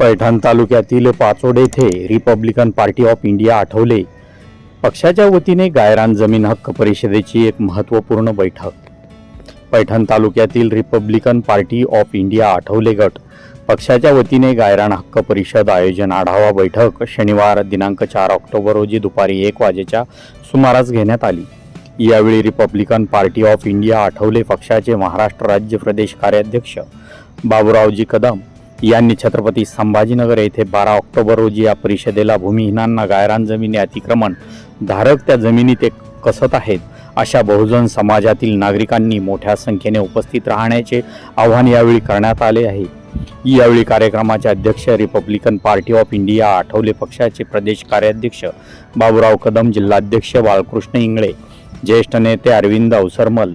पैठण तालुक्यातील पाचोडे येथे Republican Party of India Athawale. पक्षाच्या वतीने गायरान जमीन हक्क परिषदेची एक महत्त्वपूर्ण बैठक. पैठण तालुक्यातील Republican Party of India Athawale गट. पक्षाच्या वतीने गायरान हक्क परिषद आयोजन आढावा बैठक शनिवार दिनांक चार ऑक्टोबर रोजी दुपारी एक वाजेच्या सुमारास घेण्यात आली. यावेळी Republican Party of India Athawale पक्षाचे महाराष्ट्र राज्य प्रदेश कार्याध्यक्ष बाबुरावजी कदम यांनी छत्रपती संभाजीनगर येथे बारा ऑक्टोबर रोजी या परिषदेला भूमिहीनांना गायरान जमिनी अतिक्रमण धारक त्या जमिनी ते कसत आहेत अशा बहुजन समाजातील नागरिकांनी मोठ्या संख्येने उपस्थित राहण्याचे आव्हान यावेळी करण्यात आले आहे. यावेळी कार्यक्रमाचे अध्यक्ष Republican Party of India Athawale पक्षाचे प्रदेश कार्याध्यक्ष बाबुराव कदम जिल्हाध्यक्ष बाळकृष्ण इंगळे ज्येष्ठ नेते अरविंद अवसरमल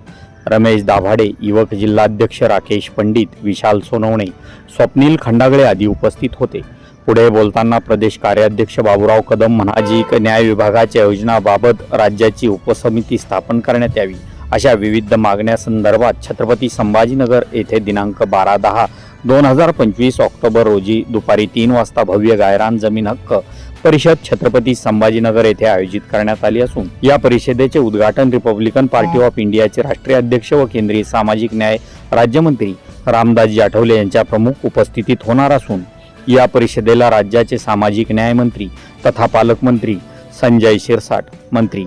रमेश दाभाडे युवक जिल्हाध्यक्ष राकेश पंडित विशाल सोनवणे स्वप्नील खंडागळे आदी उपस्थित होते. पुढे बोलताना प्रदेश कार्याध्यक्ष बाबुराव कदम म्हणाजी न्याय विभागाच्या योजनाबाबत राज्याची उपसमिती स्थापन करण्यात यावी. अशा विविध मागण्यासंदर्भात छत्रपती संभाजीनगर येथे दिनांक बारा दहा दोन हजार पंचवीस ऑक्टोबर रोजी दुपारी तीन वाजता भव्य गायरान जमीन हक्क परिषद छत्रपती संभाजीनगर येथे आयोजित करण्यात आली असून या परिषदेचे उद्घाटन रिपब्लिकन पार्टी ऑफ इंडियाचे राष्ट्रीय अध्यक्ष व केंद्रीय सामाजिक न्याय राज्यमंत्री रामदासजी आठवले यांच्या प्रमुख उपस्थितीत होणार असून या परिषदेला राज्याचे सामाजिक न्यायमंत्री तथा पालकमंत्री संजय शिरसाट मंत्री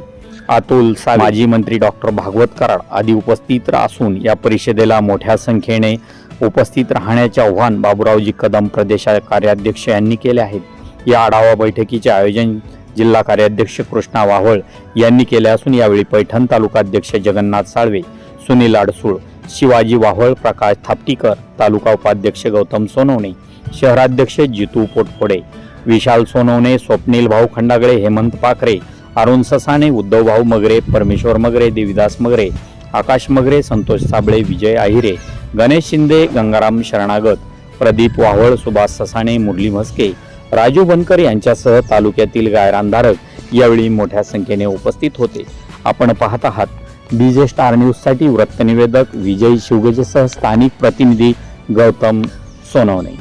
अतुल सा माजी मंत्री डॉक्टर भागवत कराड आदी उपस्थित असून या परिषदेला मोठ्या संख्येने उपस्थित राहण्याचे आव्हान बाबुरावजी कदम प्रदेश कार्याध्यक्ष यांनी केले आहेत या आढावा बैठकीचे आयोजन जिल्हा कार्याध्यक्ष कृष्णा वाहळ यांनी केले असून यावेळी पैठण तालुकाध्यक्ष जगन्नाथ साळवे सुनील अडसूळ शिवाजी वाहळ प्रकाश थापटीकर तालुका उपाध्यक्ष गौतम सोनवणे शहराध्यक्ष जितू पोटफोडे विशाल सोनवणे स्वप्नील भाऊ खंडागळे हेमंत पाखरे अरुण ससाणे उद्धव भाऊ मगरे परमेश्वर मगरे देविदास मगरे आकाश मगरे संतोष साबळे विजय आहिरे गणेश शिंदे गंगाराम शरणागत प्रदीप वाहळ सुभाष ससाणे मुरली म्हस्के राजू बनकर यांच्यासह तालुक्यातील गायरानधारक यावेळी मोठ्या संख्येने उपस्थित होते. आपण पाहत आहात डीजे स्टार न्यूजसाठी वृत्तनिवेदक विजय शिवगजेसह स्थानिक प्रतिनिधी गौतम सोनवणे.